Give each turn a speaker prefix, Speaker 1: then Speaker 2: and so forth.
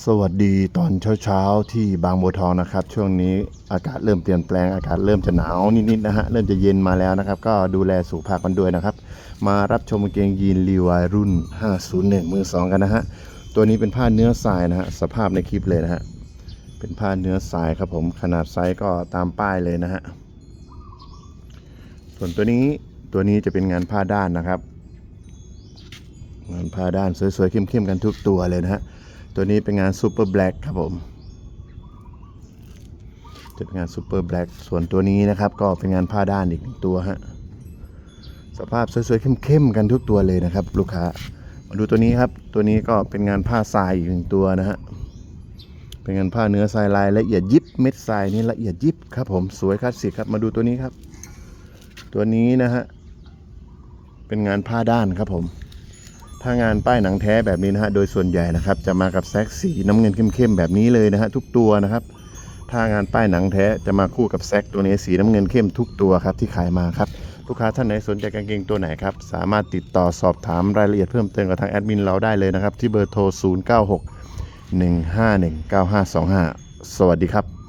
Speaker 1: สวัสดีตอนเช้าๆที่บางบัวทองนะครับ ช่วงนี้อากาศเริ่มเปลี่ยนแปลงอากาศเริ่มจะหนาวนิดๆนะฮะเริ่มจะเย็นมาแล้วนะครับ ก็ดูแลสุขภาพกันด้วยนะครับ มารับชมกางเกงยีนรีวายรุ่น 501 มือ 2 กันนะฮะตัวนี้เป็นผ้าเนื้อทรายนะฮะสภาพในคลิปเลยนะฮะเป็นผ้าเนื้อทรายครับผมขนาดไซส์ก็ตามป้ายเลยนะฮะส่วนตัวนี้ตัวนี้จะเป็นงานผ้าด้านนะครับ งานผ้าด้านสวยๆเข้มๆกันทุกตัวเลยนะฮะ ตัวนี้เป็นงานซูเปอร์แบล็กครับผมจะเป็นงานซูเปอร์แบล็กส่วนตัวนี้นะครับ ก็เป็นงานผ้าด้านอีกหนึ่งตัวฮะสภาพสวยๆเข้มๆกันทุกตัวเลยนะครับ ลูกค้ามาดูตัวนี้ครับ ตัวนี้ก็เป็นงานผ้าทรายอีกหนึ่งตัวนะฮะเป็นงานผ้าเนื้อทรายลายละเอียดยิบเม็ดทรายนี่ละเอียดยิบครับผมสวยคลาสสิกครับมาดูตัวนี้ครับ ตัวนี้นะฮะเป็นงานผ้าด้านครับผม ถ้างานป้ายหนังแท้แบบนี้นะฮะโดยส่วนใหญ่นะครับ จะมากับแซกสีน้ำเงินเข้มๆแบบนี้เลยนะฮะทุกตัวนะครับถ้างานป้ายหนังแท้จะมาคู่กับแซกตัวนี้สีน้ำเงินเข้มทุกตัวครับที่ขายมาครับลูกค้าท่านไหนสนใจกางเกงตัวไหนครับสามารถติดต่อสอบถามรายละเอียดเพิ่มเติมกับทางแอดมินเราได้เลยนะครับที่เบอร์โทร 096 151 9525 สวัสดีครับ